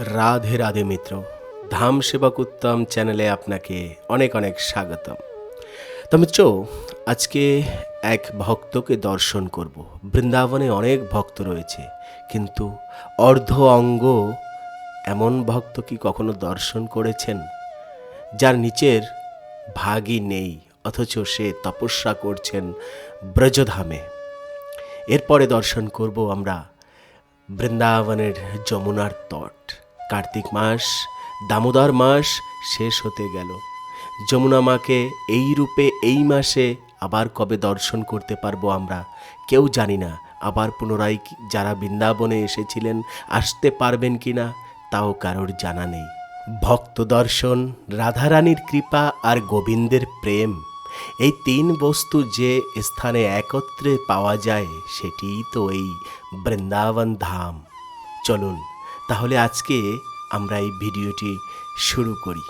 রাধে রাধে মিত্র, ধাম সেবা উত্তম চ্যানেলে আপনাকে অনেক অনেক স্বাগতম। তো মিত্র, আজকে এক ভক্তকে দর্শন করব। বৃন্দাবনে অনেক ভক্ত রয়েছে, কিন্তু অর্ধ অঙ্গ এমন ভক্ত কি কখনো দর্শন করেছেন? যার নিচের ভাগই নেই, অথচ সে তপস্যা করছেন ব্রজধামে। এরপরে দর্শন করব আমরা বৃন্দাবনের যমুনার তট। কার্তিক মাস, দামোদর মাস শেষ হতে গেল। যমুনা মাকে এই রূপে এই মাসে আবার কবে দর্শন করতে পারব আমরা? কেউ জানি না, আবার পুনরায় যারা বৃন্দাবনে এসেছিলেন, আসতে পারবেন কি না, তাও কারোর জানা নেই। ভক্ত দর্শন, রাধারানীর কৃপা আর গোবিন্দের প্রেম, এই তিন বস্তু যে স্থানে একত্রে পাওয়া যায়, সেটিই তো এই বৃন্দাবন ধাম। চলুন তাহলে আজকে আমরা এই ভিডিওটি শুরু করি।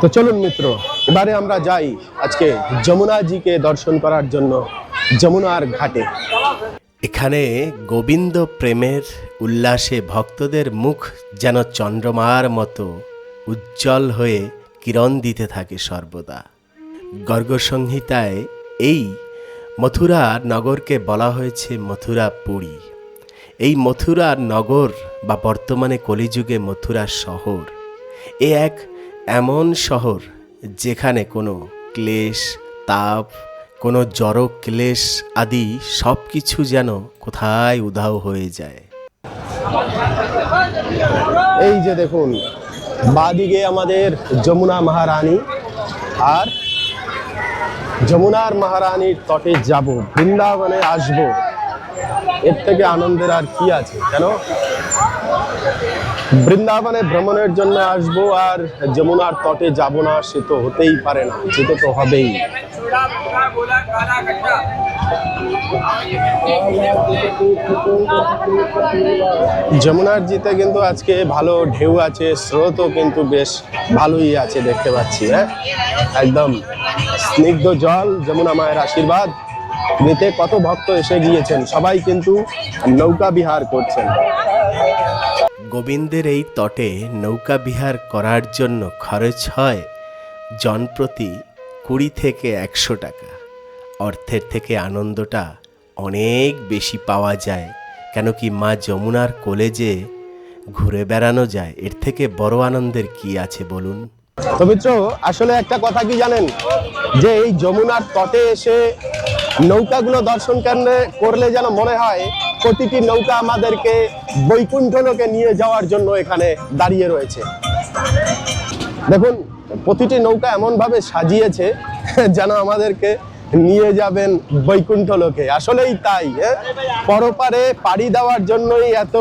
তো চলুন মিত্র এবারে আমরা যাই আজকে যমুনাজিকে দর্শন করার জন্য যমুনার ঘাটে। এখানে গোবিন্দ প্রেমের উল্লাসে ভক্তদের মুখ যেন চন্দ্রমার মতো উজ্জ্বল হয়ে কিরণ দিতে থাকে সর্বদা। গর্গসংহিতায় এই মথুরা নগরকে বলা হয়েছে মথুরা পুরী। এই মথুরার নগর বা বর্তমানে কলিযুগে মথুরা শহর, এ এক এমন শহর যেখানে কোনো ক্লেশ, তাপ, কোনো জড় ক্লেশ আদি সব কিছু যেন কোথায় উধাও হয়ে যায়। এই যে দেখুন, বাদিকে আমাদের যমুনা মহারানী আর যমুনার মহারানীর তটে যাব, বৃন্দাবনে আসব। এর থেকে আনন্দের আর কি আছে, কেন? বৃন্দাবনে ভ্রমণের জন্য আসব আর যমুনার তটে যাব না, সে তো হতেই পারে না, সে তো হবেই। যমুনার জিতে কিন্তু আজকে ভালো ঢেউ আছে, স্রোতও কিন্তু বেশ ভালোই আছে দেখতে পাচ্ছি হ্যাঁ? একদম স্নিগ্ধ জল, যমুনা মায়ের আশীর্বাদ। নিতে কত ভক্ত এসে গিয়েছেন, সবাই কিন্তু নৌকা বিহার করছেন। গোবিন্দের এই তটে নৌকা বিহার করার জন্য খরচ হয় জনপ্রতি কুড়ি থেকে একশো টাকা। অর্থের থেকে আনন্দটা অনেক বেশি পাওয়া যায়। কেন কি মা যমুনার কলেজে ঘুরে বেড়ানো যায়, এর থেকে বড় আনন্দের কি আছে বলুন? তো মিত্র, আসলে একটা কথা কি জানেন? যে এই যমুনার তটে এসে নৌকাগুলো দর্শন করলে করলে যেন মনে হয়, প্রতিটি নৌকা আমাদেরকে বৈকুণ্ঠ লোকে নিয়ে যাওয়ার জন্য এখানে দাঁড়িয়ে রয়েছে। দেখুন, প্রতিটি নৌকা এমন ভাবে সাজিয়েছে, যেন আমাদেরকে নিয়ে যাবেন বৈকুণ্ঠ লোকে আসলেই তাই হ্যাঁ? পরপারে পাড়ি দেওয়ার জন্যই এত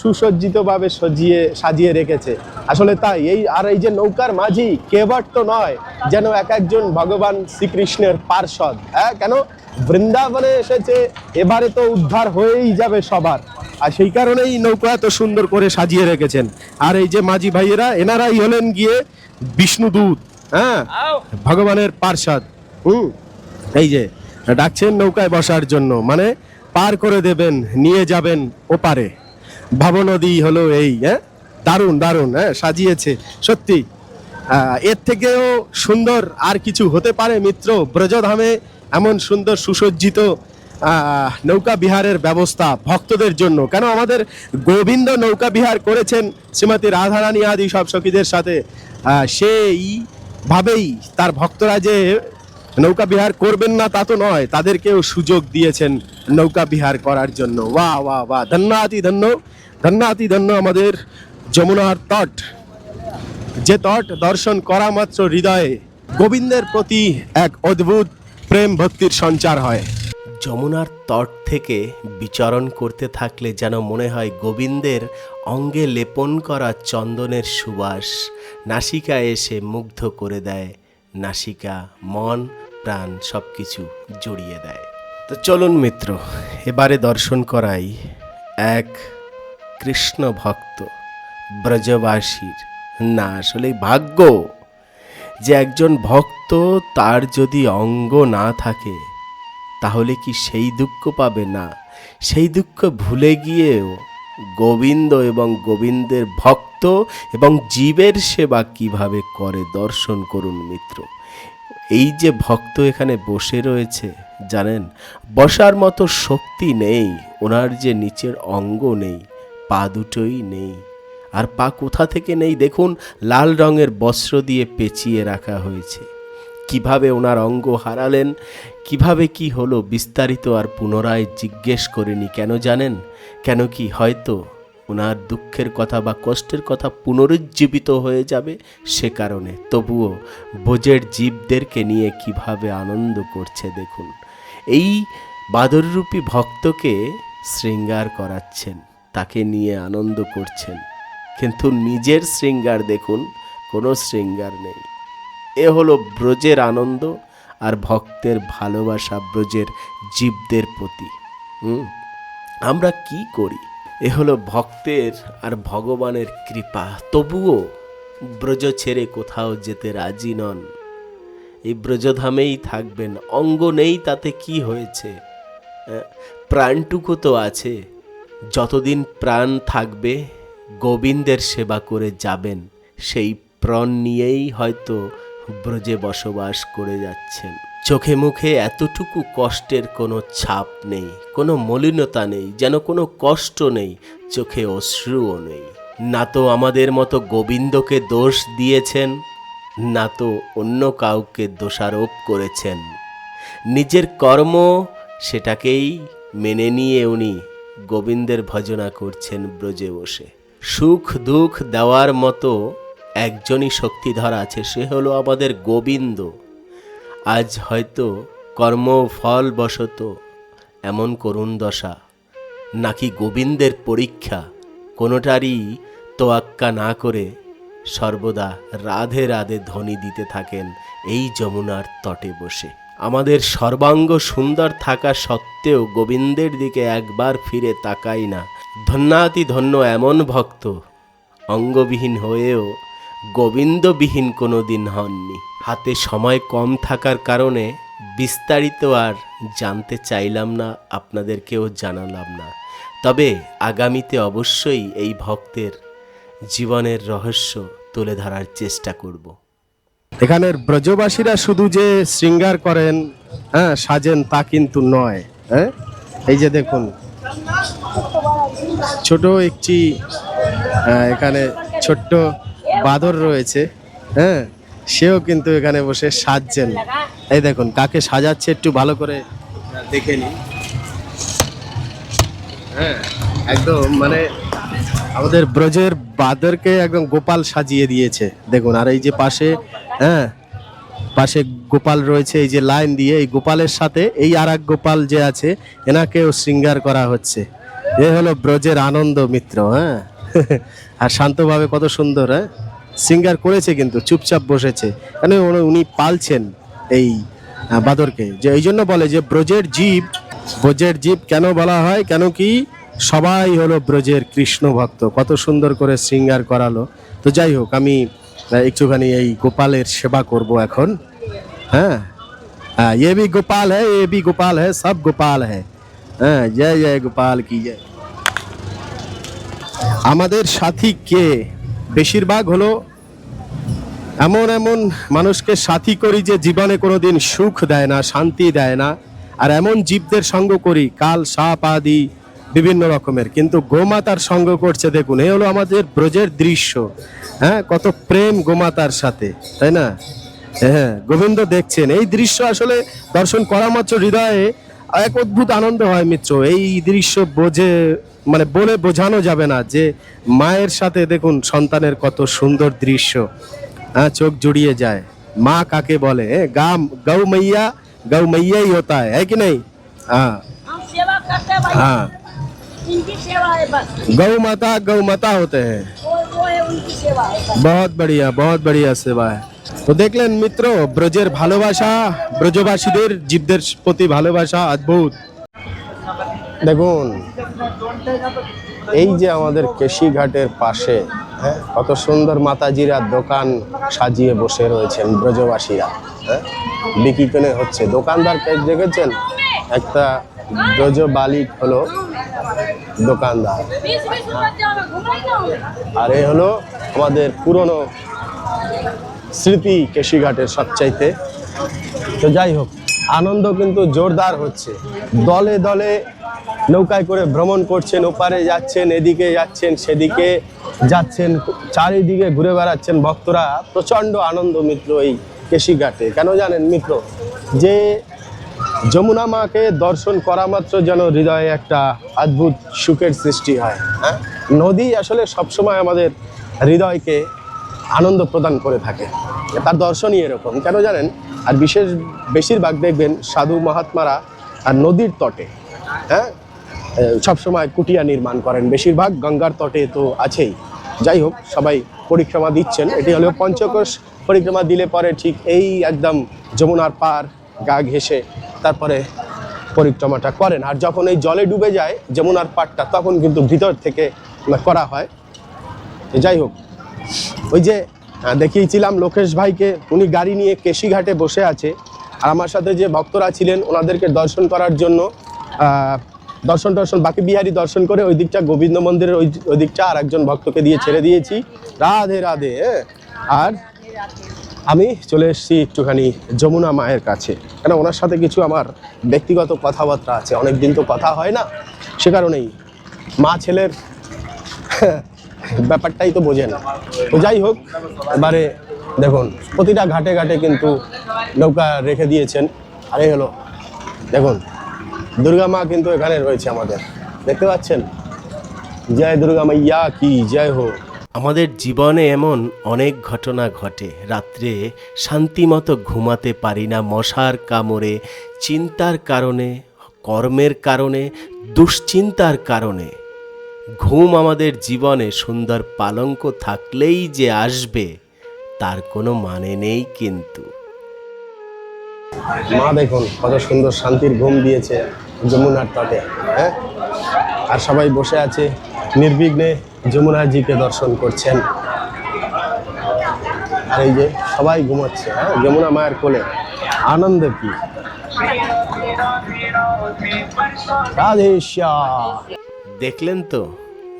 সুসজ্জিতভাবে সজিয়ে সাজিয়ে রেখেছে। আসলে তাই এই আর এই যে নৌকার মাঝি কেবট তো নয় যেন এক একজন ভগবান শ্রীকৃষ্ণের পার্ষদ হ্যাঁ কেন? বৃন্দাবনে এসেছে এবারে তো উদ্ধার হয়েই যাবে সবার। আর সেই কারণেই নৌকা এত সুন্দর করে সাজিয়ে রেখেছেন। আর এই যে মাঝি ভাইয়েরা এনারাই হলেন গিয়ে বিষ্ণুদূত হ্যাঁ? ভগবানের পার্ষদ হুম। এই যে, ডাকছেন নৌকায় বসার জন্য মানে পার করে দেবেন, নিয়ে যাবেন ওপারে। ভাবনদী হলো এই হ্যাঁ? দারুণ দারুণ হ্যাঁ? সাজিয়েছে, সত্যি। এর থেকেও সুন্দর আর কিছু হতে পারে, মিত্র? ব্রজধামে এমন সুন্দর সুসজ্জিত নৌকা বিহারের ব্যবস্থা ভক্তদের জন্য। কেন আমাদের গোবিন্দ নৌকা বিহার করেছেন শ্রীমতী রাধারানী আদি সব সখীদের সাথে? সেই ভাবেই তার ভক্তরা যে নৌকা বিহার করবেন না, তা তো নয়। তাদেরকেও সুযোগ দিয়েছেন নৌকা বিহার করার জন্য। বাহ বাহ বাহ। ধন্যাতি ধন্য ধন্যাতি ধন্য আমাদের যমুনার তট। যে তট দর্শন করা মাত্র হৃদয়ে, গোবিন্দের প্রতি এক অদ্ভুত প্রেম ভক্তির সঞ্চার হয়। যমুনার তট থেকে বিচরণ করতে থাকলে যেন মনে হয় গোবিন্দের অঙ্গে লেপন করা চন্দনের সুবাস। নাসিকা এসে মুগ্ধ করে দেয়। নাসিকা মন প্রাণ সব কিছু জড়িয়ে দেয়। তো চলুন মিত্র, এবারে দর্শন করাই এক কৃষ্ণ ভক্ত, ব্রজবাসীর। না, আসলে ভাগ্য যে একজন ভক্ত তার যদি অঙ্গ না থাকে, তাহলে কি সেই দুঃখ পাবে? না, সেই দুঃখ ভুলে গিয়েও গোবিন্দ এবং গোবিন্দের ভক্ত এবং জীবের সেবা কীভাবে করে? দর্শন করুন মিত্র। এই যে ভক্ত এখানে বসে রয়েছে, জানেন, বসার মতো শক্তি নেই, ওনার যে নিচের অঙ্গ নেই, পা দুটোই নেই, আর পা কোথা থেকে নেই দেখুন, লাল রঙের বস্ত্র দিয়ে পেঁচিয়ে রাখা হয়েছে। কীভাবে ওনার অঙ্গ হারালেন, কীভাবে কি হলো বিস্তারিত আর পুনরায় জিজ্ঞেস করিনি, কেন জানেন? কেন কি হয়তো ওনার দুঃখের কথা বা কষ্টের কথা পুনরুজ্জীবিত হয়ে যাবে সে কারণে। তবুও বোঝের জীবদেরকে নিয়ে কীভাবে আনন্দ করছে দেখুন। এই বাদররূপী ভক্তকে শৃঙ্গার করাচ্ছেন, তাকে নিয়ে আনন্দ করছেন। কিন্তু নিজের শৃঙ্গার দেখুন, কোনো শৃঙ্গার নেই। এ হলো ব্রজের আনন্দ আর ভক্তের ভালোবাসা ব্রজের জীবদের প্রতি। আমরা কি করি? এ হলো ভক্তের আর ভগবানের কৃপা। তবুও ব্রজ ছেড়ে কোথাও যেতে রাজি নন। এই ব্রজধামেই থাকবেন অঙ্গ নেই তাতে কি হয়েছে? হ্যাঁ, প্রাণটুকু তো আছে। যতদিন প্রাণ থাকবে গোবিন্দের সেবা করে যাবেন। সেই প্রাণ নিয়েই হয়তো ব্রজে বসবাস করে যাচ্ছেন। চোখে মুখে এতটুকু কষ্টের কোনো ছাপ নেই, কোনো মলিনতা নেই, যেন কোনো কষ্ট নেই, চোখে অশ্রুও নেই। না তো আমাদের মতো গোবিন্দকে দোষ দিয়েছেন, না তো অন্য কাউকে দোষারোপ করেছেন। নিজের কর্ম সেটাকেই মেনে নিয়ে উনি গোবিন্দের ভজনা করছেন ব্রজে বসে। সুখ দুঃখ দেওয়ার মতো একজনই শক্তিধর আছে, সে হলো আমাদের গোবিন্দ। আজ হয়তো কর্ম ফল বশত এমন করুণ দশা। নাকি গোবিন্দের পরীক্ষা কোনোটারই তোয়াক্কা না করে সর্বদা রাধে রাধে ধ্বনি দিতে থাকেন এই যমুনার তটে বসে। আমাদের সর্বাঙ্গ সুন্দর থাকা সত্ত্বেও গোবিন্দের দিকে একবার ফিরে তাকাই না। ধন্যাতি ধন্য এমন ভক্ত, অঙ্গবিহীন হয়েও গোবিন্দবিহীন কোনো দিন হননি। হাতে সময় কম থাকার কারণে বিস্তারিত আর জানতে চাইলাম না, আপনাদেরকেও জানালাম না। তবে আগামীতে অবশ্যই এই ভক্তের জীবনের রহস্য তুলে ধরার চেষ্টা করব। এখানের ব্রজবাসীরা শুধু যে শৃঙ্গার করেন হ্যাঁ সাজেন তা কিন্তু নয় হ্যাঁ? এই যে দেখুন, ছোট একটি এখানে ছোট্ট বাদর রয়েছে হ্যাঁ? সেও কিন্তু এখানে বসে সাজছেন। এই দেখুন, কাকে সাজাচ্ছে একটু ভালো করে দেখে নি হ্যাঁ একদম মানে আমাদের ব্রজের বাদরকে একদম গোপাল সাজিয়ে দিয়েছে। দেখুন, আর এই যে পাশে হ্যাঁ পাশে গোপাল রয়েছে, এই যে লাইন দিয়ে, এই গোপালের সাথে এই আর গোপাল যে আছে, এনাকেও শৃঙ্গার করা হচ্ছে। এ হলো ব্রজের আনন্দ মিত্র হ্যাঁ। আর শান্তভাবে কত সুন্দর হ্যাঁ। সিঙ্গার করেছে কিন্তু, চুপচাপ বসেছে। কেন উনি পালছেন এই বাদরকে। যে এই জন্য বলে যে ব্রজের জীব ব্রজের জীব কেন বলা হয়, কেন কি সবাই হলো ব্রজের কৃষ্ণ ভক্ত। কত সুন্দর করে সিঙ্গার করালো। তো যাই হোক, আমি একটুখানি এই গোপালের সেবা করব এখন। হ্যাঁ? হ্যাঁ এ বি গোপাল হ্যাঁ এ বি গোপাল হ্যাঁ সব গোপাল হ্যাঁ। হ্যাঁ জয় জয় গোপাল, কি জয়। আমাদের সাথী কে? বেশিরভাগ হলো এমন এমন মানুষকে সাথী করি যে জীবনে কোনো দিন সুখ দেয় না, শান্তি দেয় না। আর এমন জীবদের সঙ্গ করি, কাল সাপ, আদি, বিভিন্ন রকমের। কিন্তু গোমাতার সঙ্গ করছে, দেখুন এই হলো আমাদের ব্রজের দৃশ্য। হ্যাঁ কত প্রেম গোমাতার সাথে, তাই না? হ্যাঁ গোবিন্দ দেখছেন, এই দৃশ্য আসলে দর্শন করা মাত্র হৃদয়ে এক অদ্ভুত আনন্দ হয় মিত্র। এই দৃশ্য বোঝে মানে বলে বোঝানো যাবে না যে মায়ের সাথে দেখুন সন্তানের কত সুন্দর দৃশ্য হ্যাঁ চোখ জুড়িয়ে যায় মা কাকে বলে হ্যাঁ, গাম গৌ मैया गौ मैया ही होता है है कि नहीं हाँ हम सेवा करते हैं भाई हाँ इनकी सेवा है बस गौ माता गौ माता होते हैं वो वो है उनकी सेवा है बस बहुत बढ़िया बहुत बढ़िया সেবা তো দেখলেন মিত্র ব্রজের ভালোবাসা ব্রজবাসীদের জীবদের প্রতি ভালোবাসা অদ্ভুত দেখুন এই যে আমাদের কেশিঘাটের পাশে, কত সুন্দর মাতাজিরা দোকান সাজিয়ে বসে রয়েছেন ব্রজবাসীরা। হ্যাঁ বিক্রি কিনে হচ্ছে দোকানদারকে দেখেছেন? একটা ব্রজ বালিক হলো দোকানদার। আর এ হলো আমাদের পুরনো স্মৃতি কেশিঘাটের সবচাইতে। তো যাই হোক আনন্দ কিন্তু জোরদার হচ্ছে। দলে দলে নৌকায় করে ভ্রমণ করছেন, ওপারে যাচ্ছেন, এদিকে যাচ্ছেন, সেদিকে যাচ্ছেন, চারিদিকে ঘুরে বেড়াচ্ছেন ভক্তরা। প্রচণ্ড আনন্দ মিত্র এই কেশিঘাটে। কেন জানেন মিত্র? যে যমুনা মাকে দর্শন করা মাত্র যেন হৃদয়ে একটা অদ্ভুত সুখের সৃষ্টি হয় হ্যাঁ? নদী আসলে সবসময় আমাদের হৃদয়কে আনন্দ প্রদান করে থাকে। তার দর্শনই এরকম। কেন জানেন? আর বিশেষ বেশিরভাগ দেখবেন সাধু মহাত্মারা আর নদীর তটে হ্যাঁ? সবসময় কুটিয়া নির্মাণ করেন। বেশিরভাগ গঙ্গার তটে তো আছেই। যাই হোক, সবাই পরিক্রমা দিচ্ছেন। এটি হলো পঞ্চকোষ। পরিক্রমা দিলে পরে ঠিক এই একদম যমুনার পার গা ঘেসে তারপরে পরিক্রমাটা করেন। আর যখন এই জলে ডুবে যায় যমুনার পাড়টা, তখন কিন্তু ভিতর থেকে করা হয়। যাই হোক, ওই যে দেখিয়েছিলাম লোকেশ ভাইকে। উনি গাড়ি নিয়ে কেশিঘাটে বসে আছে। আর আমার সাথে যে ভক্তরা ছিলেন, ওনাদেরকে দর্শন করার জন্য দর্শন দর্শন বাকি বিহারি দর্শন করে ওই দিকটা, গোবিন্দ মন্দিরের ওই ওই দিকটা আর একজন ভক্তকে দিয়ে ছেড়ে দিয়েছি। রাধে রাধে? আর আমি চলে এসেছি একটুখানি যমুনা মায়ের কাছে। কেন, ওনার সাথে কিছু আমার ব্যক্তিগত কথাবার্তা আছে। অনেক দিন তো কথা হয় না। সে কারণেই মা ছেলের ব্যাপারটাই তো বোঝেন। তো যাই হোক, এবারে দেখুন, প্রতিটা ঘাটে ঘাটে কিন্তু নৌকা রেখে দিয়েছেন। আর হলো, দেখুন, দুর্গা মা কিন্তু এখানে রয়েছে আমাদের। দেখতে পাচ্ছেন? জয় দুর্গা মাইয়া কি, জয় হোক। আমাদের জীবনে এমন অনেক ঘটনা ঘটে। রাত্রে শান্তিমতো ঘুমাতে পারি না মশার কামড়ে, চিন্তার কারণে, কর্মের কারণে, দুশ্চিন্তার কারণে। ঘুম আমাদের জীবনে সুন্দর পালঙ্ক থাকলেই যে আসবে, তার কোনো মানে নেই কিন্তু। মা দেখুন, কত সুন্দর শান্তির ঘুম দিয়েছে যমুনার তটে হ্যাঁ? আর সবাই বসে আছে, নির্বিঘ্নে যমুনাজিকে দর্শন করছেন। আর এই যে সবাই ঘুমাচ্ছে হ্যাঁ? যমুনা মায়ের কোলে, আনন্দ কি? রাধে শ্যাম। দেখলেন তো?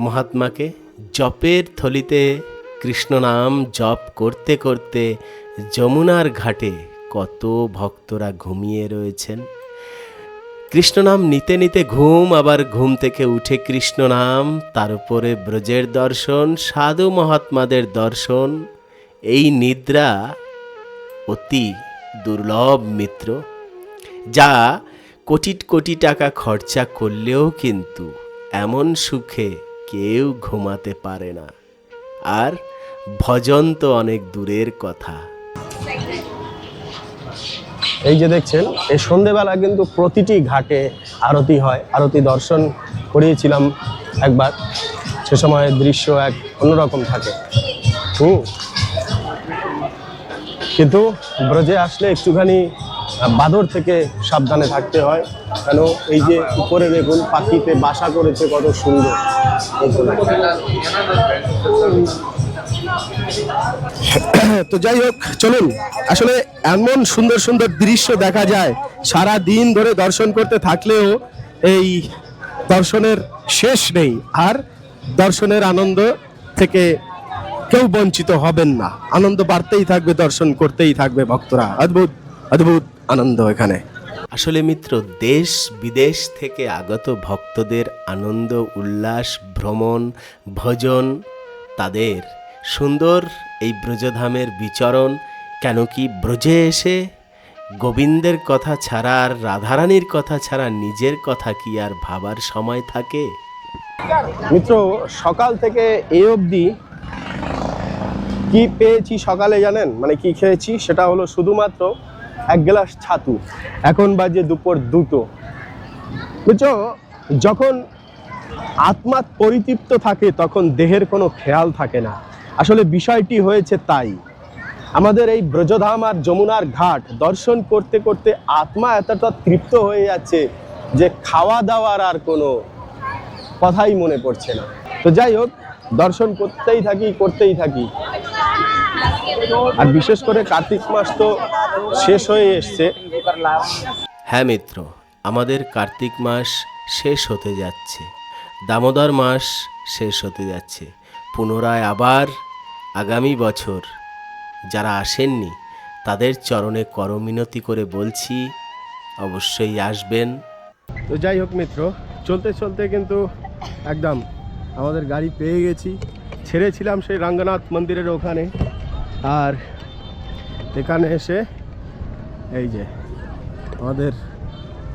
মহাত্মাকে জপের থলিতে কৃষ্ণ নাম জপ করতে করতে যমুনার ঘাটে কত ভক্তরা ঘুমিয়ে রয়েছেন। কৃষ্ণ নাম নিতে নিতে ঘুম, আবার ঘুম থেকে উঠে কৃষ্ণ নাম, তার উপরে ব্রজের দর্শন, সাধু মহাত্মাদের দর্শন। এই নিদ্রা অতি দুর্লভ মিত্র, যা কোটি কোটি টাকা খরচা করলেও কিন্তু এমন সুখে কেউ ঘুমাতে পারে না। আর ভজন তো অনেক দূরের কথা। এই যে দেখছেন, এই সন্ধেবেলা কিন্তু প্রতিটি ঘাটে আরতি হয়। আরতি দর্শন করিয়েছিলাম একবার। সে সময় দৃশ্য এক অন্যরকম থাকে। হুম। কিন্তু ব্রজে আসলে একটুখানি বাদর থেকে সাবধানে থাকতে হয়। কেন? এই যে উপরে দেখুন, পাখিতে বাসা করেছে কত সুন্দর। তো যাই হোক, চলুন। আসলে এমন সুন্দর সুন্দর দৃশ্য দেখা যায়। সারা দিন ধরে দর্শন করতে থাকলেও এই দর্শনের শেষ নেই। আর দর্শনের আনন্দ থেকে কেউ বঞ্চিত হবেন না। আনন্দ বাড়তেই থাকবে, দর্শন করতেই থাকবে ভক্তরা। অদ্ভুত অদ্ভুত। আনন্দ এখানে। আসলে মিত্র দেশ বিদেশ থেকে আগত ভক্তদের আনন্দ উল্লাস ভ্রমণ ভজন তাদের সুন্দর এই ব্রজধামের বিচরণ কেন কি ব্রজে এসে গোবিন্দের কথা ছাড়া আর রাধারানীর কথা ছাড়া নিজের কথা কি আর ভাবার সময় থাকে? মিত্র সকাল থেকে এই অবধি কি পেয়েছি সকালে জানেন? মানে কি খেয়েছি? সেটা হলো শুধুমাত্র এক গ্লাস ছাতু। এখন বাজে দুপুর দুটো। বুঝছ? যখন আত্মা পরিতৃপ্ত থাকে, তখন দেহের কোনো খেয়াল থাকে না। আসলে বিষয়টি হয়েছে তাই। আমাদের এই ব্রজধাম আর যমুনার ঘাট দর্শন করতে করতে আত্মা এতটা তৃপ্ত হয়ে যাচ্ছে যে খাওয়া দাওয়ার আর কোনো কথাই মনে পড়ছে না। তো যাই হোক, দর্শন করতেই থাকি করতেই থাকি। আর বিশেষ করে কার্তিক মাস তো শেষ হয়ে এসছে। হ্যাঁ মিত্র আমাদের কার্তিক মাস শেষ হতে যাচ্ছে। দামোদর মাস শেষ হতে যাচ্ছে। পুনরায় আবার আগামী বছর যারা আসেননি তাদের চরণে করমিনতি করে বলছি অবশ্যই আসবেন। তো যাই হোক মিত্র চলতে চলতে কিন্তু একদম আমাদের গাড়ি পেয়ে গেছি। ছেড়েছিলাম সেই রঙ্গনাথ মন্দিরের ওখানে। আর এখানে এসে এই যে আমাদের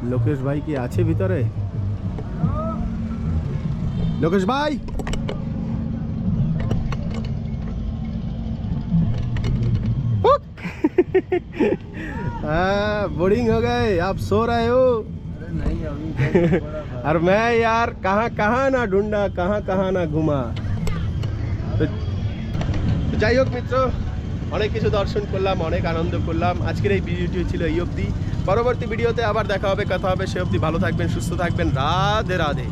লোকেশ ভাই কি আছে ভিতরে লোকেশ ভাই हाँ बोरिंग हो गए आप सो रहे हो और मैं यार कहाँ कहाँ ना ढूंढा कहाँ कहाँ ना घुमा তো তো যাই হোক মিত্র অনেক কিছু দর্শন করলাম, অনেক আনন্দ করলাম। আজকের এই ভিডিওটি ছিল এই অবধি। পরবর্তী ভিডিওতে আবার দেখা হবে, কথা হবে। সে অবধি ভালো থাকবেন, সুস্থ থাকবেন। রাধে রাধে।